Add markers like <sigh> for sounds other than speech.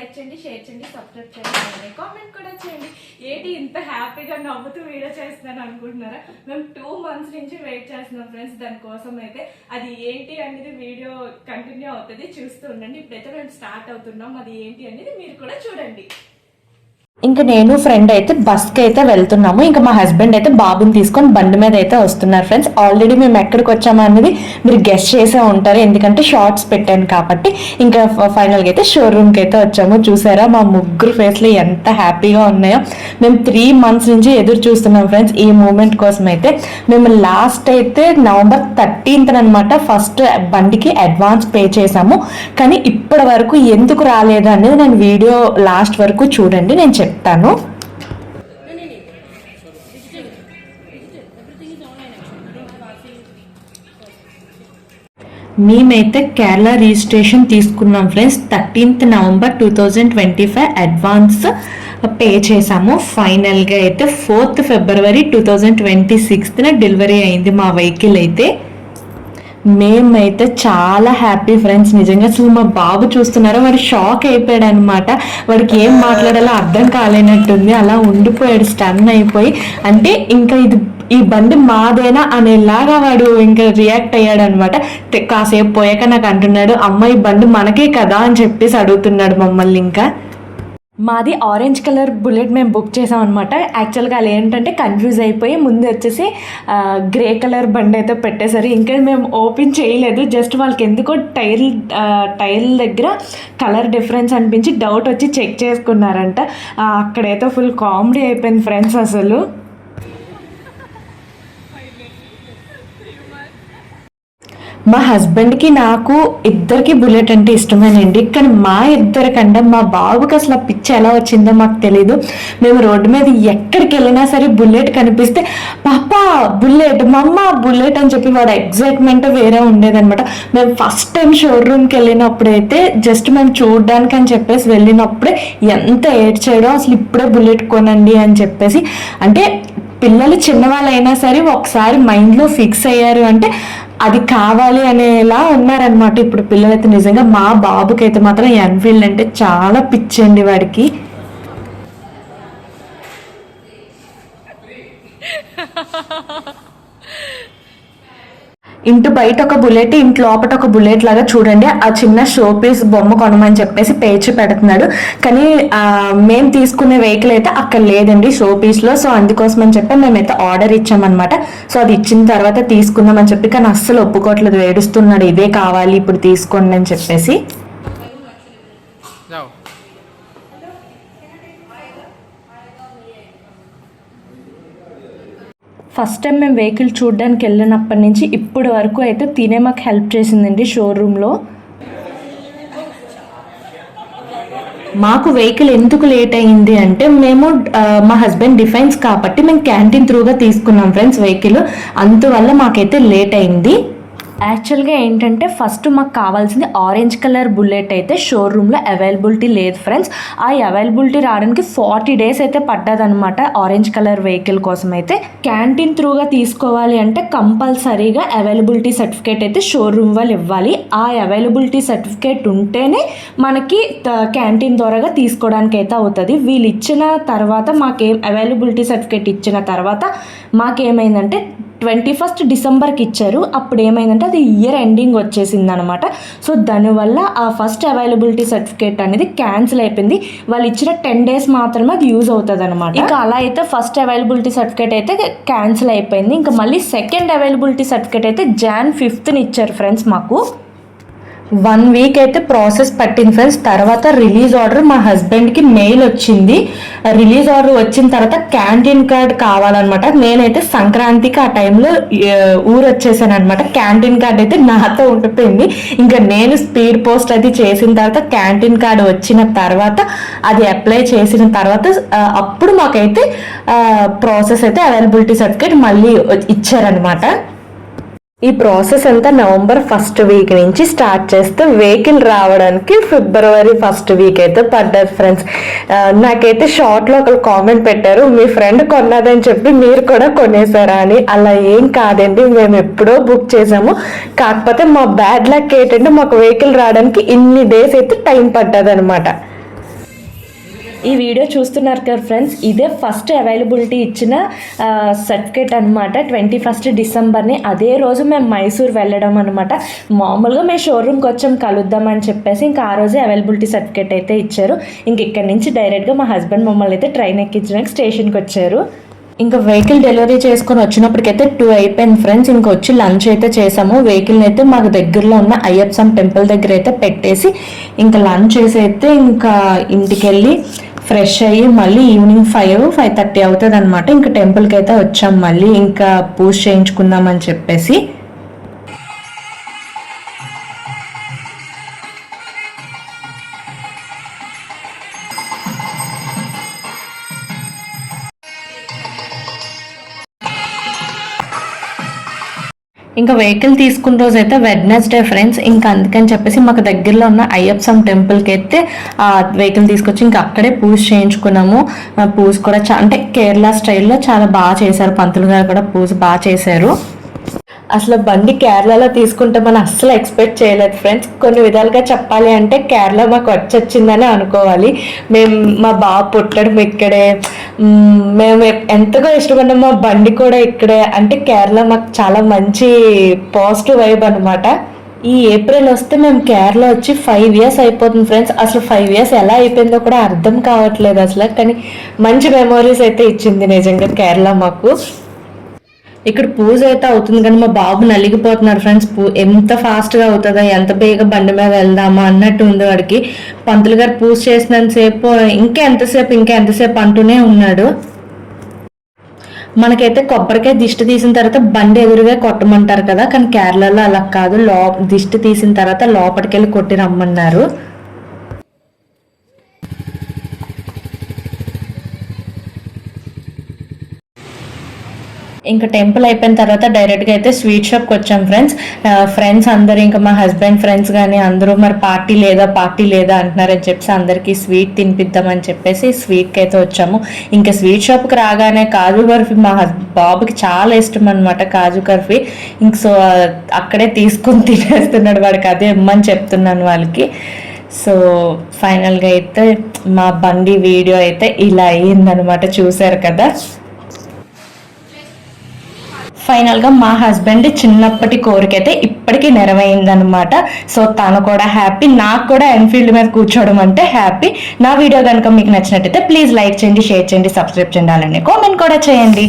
Like చేయండి share చేయండి subscribe చేయండి కామెంట్ కూడా చేయండి. ఏంటి ఇంత హ్యాపీగా నవ్వుతూ వీడియో చేస్తున్నాను అనుకుంటున్నారా? మేము టూ మంత్స్ నుంచి వెయిట్ చేస్తున్నాం ఫ్రెండ్స్ దానికోసం అయితే. అది ఏంటి అనేది వీడియో కంటిన్యూ అవుతుంది చూస్తూ ఉండండి. ఇప్పుడైతే మేము స్టార్ట్ అవుతున్నాం అది ఏంటి అనేది మీరు కూడా చూడండి. ఇంకా నేను ఫ్రెండ్ అయితే బస్కి అయితే వెళ్తున్నాము. ఇంకా మా హస్బెండ్ అయితే బాబుని తీసుకొని బండి మీద అయితే వస్తున్నారు ఫ్రెండ్స్ ఆల్రెడీ మేము ఎక్కడికి వచ్చామా అనేది మీరు గెస్ట్ చేసే ఉంటారు. ఎందుకంటే షార్ట్స్ పెట్టాను కాబట్టి ఇంకా ఫైనల్గా అయితే షోరూమ్కి అయితే వచ్చాము. చూసారా మా ముగ్గురు ఫేస్లు ఎంత హ్యాపీగా ఉన్నాయో. మేము త్రీ మంత్స్ నుంచి ఎదురు చూస్తున్నాం ఫ్రెండ్స్ ఈ మూమెంట్ కోసం అయితే మేము లాస్ట్ అయితే నవంబర్ థర్టీన్త్ అనమాట ఫస్ట్ బండికి అడ్వాన్స్ పే చేసాము. కానీ ఇప్పటి వరకు ఎందుకు రాలేదు అనేది నేను వీడియో లాస్ట్ వరకు చూడండి. నేను చెప్తాను మేమైతే కేరళ రిజిస్ట్రేషన్ తీసుకున్నాం friends. Thirteenth November two thousand twenty five advance pay చేసాము ఫైనల్గా అయితే fourth February two thousand twenty సిక్స్త్న delivery అయింది మా వెహికల్ అయితే. మేమైతే చాలా హ్యాపీ ఫ్రెండ్స్. నిజంగా అసలు మా బాబు చూస్తున్నారో వాడు షాక్ అయిపోయాడు అనమాట వాడికి ఏం మాట్లాడాలో అర్థం కాలేనట్టుంది. అలా ఉండిపోయాడు స్టన్ అయిపోయి. అంటే ఇంకా ఇది ఈ బండి మాదేనా అనేలాగా వాడు ఇంకా రియాక్ట్ అయ్యాడు అనమాట కాసేపు పోయాక నాకు అంటున్నాడు అమ్మ ఈ బండి మనకే కదా? అని చెప్పేసి అడుగుతున్నాడు మమ్మల్ని ఇంకా. మాది ఆరెంజ్ కలర్ బుల్లెట్ మేము బుక్ చేసాం అనమాట యాక్చువల్గా అలా ఏంటంటే కన్ఫ్యూజ్ అయిపోయి ముందు వచ్చేసి గ్రే కలర్ బండి అయితే పెట్టేశారు. ఇంకా మేము ఓపెన్ చేయలేదు. జస్ట్ వాళ్ళకి ఎందుకో టైర్ టైర్ దగ్గర కలర్ డిఫరెన్స్ అనిపించి డౌట్ వచ్చి చెక్ చేసుకున్నారంట. అక్కడైతే ఫుల్ కామెడీ అయిపోయింది ఫ్రెండ్స్ అసలు. మా హస్బెండ్కి నాకు ఇద్దరికి బుల్లెట్ అంటే ఇష్టమేనండి. కానీ మా ఇద్దరికంటే మా బాబుకి అసలు ఆ పిచ్చి ఎలా వచ్చిందో మాకు తెలీదు. మేము రోడ్డు మీద ఎక్కడికి వెళ్ళినా సరే బుల్లెట్ కనిపిస్తే పాపా బుల్లెట్ మమ్మ బుల్లెట్ అని చెప్పి వాడు ఎగ్జైట్మెంట్ వేరే ఉండేదనమాట మేము ఫస్ట్ టైం షోరూమ్కి వెళ్ళినప్పుడైతే జస్ట్ మేము చూడడానికి అని చెప్పేసి వెళ్ళినప్పుడే ఎంత ఏడ్ చేయడం అసలు ఇప్పుడే బుల్లెట్ కొనండి అని చెప్పేసి అంటే పిల్లలు చిన్నవాళ్ళైనా సరే ఒకసారి మైండ్లో ఫిక్స్ అయ్యారు అంటే అది కావాలి అనేలా ఉన్నారనమాట ఇప్పుడు పిల్లలైతే నిజంగా మా బాబుకి అయితే మాత్రం ఎన్ఫీల్డ్ అంటే చాలా పిచ్చండి వాడికి. <laughs> ఇంటి బయట ఒక బుల్లెట్ ఇంటి లోపల ఒక బుల్లెట్ లాగా చూడండి. ఆ చిన్న షో పీస్ బొమ్మ కొనమని చెప్పేసి పేర్చి పెడుతున్నాడు. కానీ మేము తీసుకునే వెహికల్ అయితే అక్కడ లేదండి షో పీస్లో. సో అందుకోసం అని చెప్పి మేమైతే ఆర్డర్ ఇచ్చామన్నమాట. సో అది ఇచ్చిన తర్వాత తీసుకుందామని చెప్పి కానీ అస్సలు ఒప్పుకోవట్లేదు. ఏడుస్తున్నాడు ఇదే కావాలి ఇప్పుడు తీసుకోండి అని చెప్పేసి. ఫస్ట్ టైం మేము వెహికల్ చూడడానికి వెళ్ళినప్పటి నుంచి ఇప్పటి వరకు అయితే తినే మాకు హెల్ప్ చేసిందండి షోరూంలో మాకు వెహికల్ ఎందుకు లేట్ అయింది అంటే మేము మా హస్బెండ్ డిఫెన్స్ కాబట్టి మేము క్యాంటీన్ త్రూగా తీసుకున్నాం ఫ్రెండ్స్ వెహికల్ అందువల్ల మాకైతే లేట్ అయింది. యాక్చువల్గా ఏంటంటే ఫస్ట్ మాకు కావాల్సింది ఆరెంజ్ కలర్ బుల్లెట్ అయితే షోరూంలో అవైలబిలిటీ లేదు ఫ్రెండ్స్. ఆ అవైలబిలిటీ రావడానికి ఫార్టీ డేస్ అయితే పడ్డదనమాట ఆరెంజ్ కలర్ వెహికల్ కోసం అయితే క్యాంటీన్ త్రూగా తీసుకోవాలి అంటే కంపల్సరీగా అవైలబిలిటీ సర్టిఫికేట్ అయితే షోరూమ్ వాళ్ళు ఇవ్వాలి. ఆ అవైలబిలిటీ సర్టిఫికేట్ ఉంటేనే మనకి క్యాంటీన్ ద్వారాగా తీసుకోవడానికి అయితే అవుతుంది. వీళ్ళు ఇచ్చిన తర్వాత మాకేం అవైలబిలిటీ సర్టిఫికేట్ ఇచ్చిన తర్వాత మాకేమైందంటే ట్వంటీ ఫస్ట్ డిసెంబర్కి ఇచ్చారు అప్పుడు ఏమైందంటే అది ఇయర్ ఎండింగ్ వచ్చేసింది అనమాట సో దానివల్ల ఆ ఫస్ట్ అవైలబిలిటీ సర్టిఫికేట్ అనేది క్యాన్సిల్ అయిపోయింది. వాళ్ళు ఇచ్చిన టెన్ డేస్ మాత్రమే అది యూజ్ అవుతుంది అనమాట ఇంకా అలా అయితే ఫస్ట్ అవైలబిలిటీ సర్టిఫికేట్ అయితే క్యాన్సిల్ అయిపోయింది. ఇంకా మళ్ళీ సెకండ్ అవైలబిలిటీ సర్టిఫికేట్ అయితే జాన్ ఫిఫ్త్ని ఇచ్చారు ఫ్రెండ్స్ మాకు. వన్ వీక్ అయితే ప్రాసెస్ పట్టింది ఫ్రెండ్స్ తర్వాత రిలీజ్ ఆర్డర్ మా హస్బెండ్కి మెయిల్ వచ్చింది. రిలీజ్ ఆర్డర్ వచ్చిన తర్వాత క్యాంటీన్ కార్డ్ కావాలన్నమాట. నేనైతే సంక్రాంతికి ఆ టైంలో ఊరు వచ్చేసాను అనమాట క్యాంటీన్ కార్డ్ అయితే నాతో ఉండిపోయింది. ఇంకా నేను స్పీడ్ పోస్ట్ అది చేసిన తర్వాత క్యాంటీన్ కార్డ్ వచ్చిన తర్వాత అది అప్లై చేసిన తర్వాత అప్పుడు మాకైతే ప్రాసెస్ అయితే అవైలబిలిటీ సర్టిఫికేట్ మళ్ళీ ఇచ్చారనమాట ఈ ప్రాసెస్ అంతా నవంబర్ ఫస్ట్ వీక్ నుంచి స్టార్ట్ చేస్తే వెహికల్ రావడానికి ఫిబ్రవరి ఫస్ట్ వీక్ అయితే పడ్డది ఫ్రెండ్స్. నాకైతే షార్ట్లో ఒకరు కామెంట్ పెట్టారు మీ ఫ్రెండ్ కొన్నదని చెప్పి మీరు కూడా కొనేసారా అని. అలా ఏం కాదండి మేము ఎప్పుడో బుక్ చేసాము కాకపోతే మా బ్యాడ్ లక్ ఏంటంటే మాకు వెహికల్ రావడానికి ఇన్ని డేస్ అయితే టైం పడ్డదనమాట ఈ వీడియో చూస్తున్నారు కదా ఫ్రెండ్స్ ఇదే ఫస్ట్ అవైలబిలిటీ ఇచ్చిన సర్టిఫికేట్ అనమాట ట్వంటీ ఫస్ట్ డిసెంబర్ని అదే రోజు మేము మైసూర్ వెళ్ళడం అనమాట మామూలుగా మేము షోరూమ్కి వచ్చాం కలుద్దామని చెప్పేసి ఇంకా ఆ రోజే అవైలబిలిటీ సర్టిఫికేట్ అయితే ఇచ్చారు. ఇంక ఇక్కడ నుంచి డైరెక్ట్గా మా హస్బెండ్ మమ్మల్ని అయితే ట్రైన్ ఎక్కించడానికి స్టేషన్కి వచ్చారు. ఇంకా వెహికల్ డెలివరీ చేసుకొని వచ్చినప్పటికైతే టూ అయిపోయింది ఫ్రెండ్స్ ఇంకా వచ్చి లంచ్ అయితే చేసాము. వెహికల్ని అయితే మాకు దగ్గరలో ఉన్న అయ్యప్పసం టెంపుల్ దగ్గర అయితే పెట్టేసి ఇంకా లంచ్ చేసి అయితే ఇంకా ఇంటికి వెళ్ళి ఫ్రెష్ అయ్యి మళ్ళీ ఈవినింగ్ ఫైవ్ ఫైవ్ థర్టీ అవుతుంది అనమాట ఇంకా టెంపుల్కి అయితే వచ్చాం మళ్ళీ. ఇంకా పూజ చేయించుకుందామని చెప్పేసి ఇంకా వెహికల్ తీసుకున్న రోజు అయితే వెడ్నెస్డే ఫ్రెండ్స్ ఇంకా అందుకని చెప్పేసి మాకు దగ్గరలో ఉన్న అయ్యప్సం టెంపుల్కి అయితే ఆ వెహికల్ తీసుకొచ్చి ఇంకా అక్కడే పూజ చేయించుకున్నాము. పూజ కూడా చా అంటే కేరళ స్టైల్లో చాలా బాగా చేశారు. పంతులు గారు కూడా పూజ బాగా చేశారు. అసలు బండి కేరళలో తీసుకుంటే మనం అస్సలు ఎక్స్పెక్ట్ చేయలేదు ఫ్రెండ్స్ కొన్ని విధాలుగా చెప్పాలి అంటే కేరళ మాకు వచ్చొచ్చిందని అనుకోవాలి. మేము మా బాబు పుట్టడం ఇక్కడే. మేము ఎంతగా ఇష్టపడ్డాం మా బండి కూడా ఇక్కడే. అంటే కేరళ మాకు చాలా మంచి పాజిటివ్ వైబ్ అనమాట ఈ ఏప్రిల్ వస్తే మేము కేరళ వచ్చి ఫైవ్ ఇయర్స్ అయిపోతుంది ఫ్రెండ్స్ అసలు ఫైవ్ ఇయర్స్ ఎలా అయిపోయిందో కూడా అర్థం కావట్లేదు అసలు. కానీ మంచి మెమోరీస్ అయితే ఇచ్చింది నిజంగా కేరళ మాకు. ఇక్కడ పూజ అయితే అవుతుంది కానీ మా బాబు నలిగిపోతున్నాడు ఫ్రెండ్స్ పూ ఎంత ఫాస్ట్గా అవుతుందా ఎంత బేగ బండి మీద వెళ్దామా అన్నట్టు ఉంది వాడికి. పంతులు గారు పూజ చేసినంతసేపు ఇంకా ఎంతసేపు ఇంకా ఎంతసేపు అంటూనే ఉన్నాడు. మనకైతే కొబ్బరికాయ దిష్టి తీసిన తర్వాత బండి ఎదురుగా కొట్టమంటారు కదా కానీ కేరళలో అలా కాదు. లో దిష్టి తీసిన తర్వాత లోపలికి వెళ్ళి కొట్టి రమ్మన్నారు. ఇంకా టెంపుల్ అయిపోయిన తర్వాత డైరెక్ట్గా అయితే స్వీట్ షాప్కి వచ్చాం ఫ్రెండ్స్. ఫ్రెండ్స్ అందరూ ఇంకా మా హస్బెండ్ ఫ్రెండ్స్ కానీ అందరూ మరి పార్టీ లేదా పార్టీ లేదా అంటున్నారని చెప్పేసి అందరికీ స్వీట్ తినిపిద్దామని చెప్పేసి స్వీట్కి అయితే వచ్చాము. ఇంకా స్వీట్ షాప్కి రాగానే కాజు బర్ఫీ మా బాబుకి చాలా ఇష్టం అనమాట కాజు బర్ఫీ. ఇంక సో అక్కడే తీసుకొని తినేస్తున్నాడు వాడికి అదే ఇమ్మని చెప్తున్నాను వాళ్ళకి. సో ఫైనల్గా అయితే మా బండి వీడియో అయితే ఇలా అయ్యిందనమాట చూశారు కదా. ఫైనల్గా మా హస్బెండ్ చిన్నప్పటి కోరికైతే ఇప్పటికీ నెరవేరిందనమాట సో తను కూడా హ్యాపీ నాకు కూడా ఎన్ఫీల్డ్ మీద కూర్చోవడం అంటే హ్యాపీ. నా వీడియో కనుక మీకు నచ్చినట్టయితే ప్లీజ్ లైక్ చేయండి షేర్ చేయండి సబ్స్క్రైబ్ చేయండి అలానే కామెంట్ కూడా చేయండి.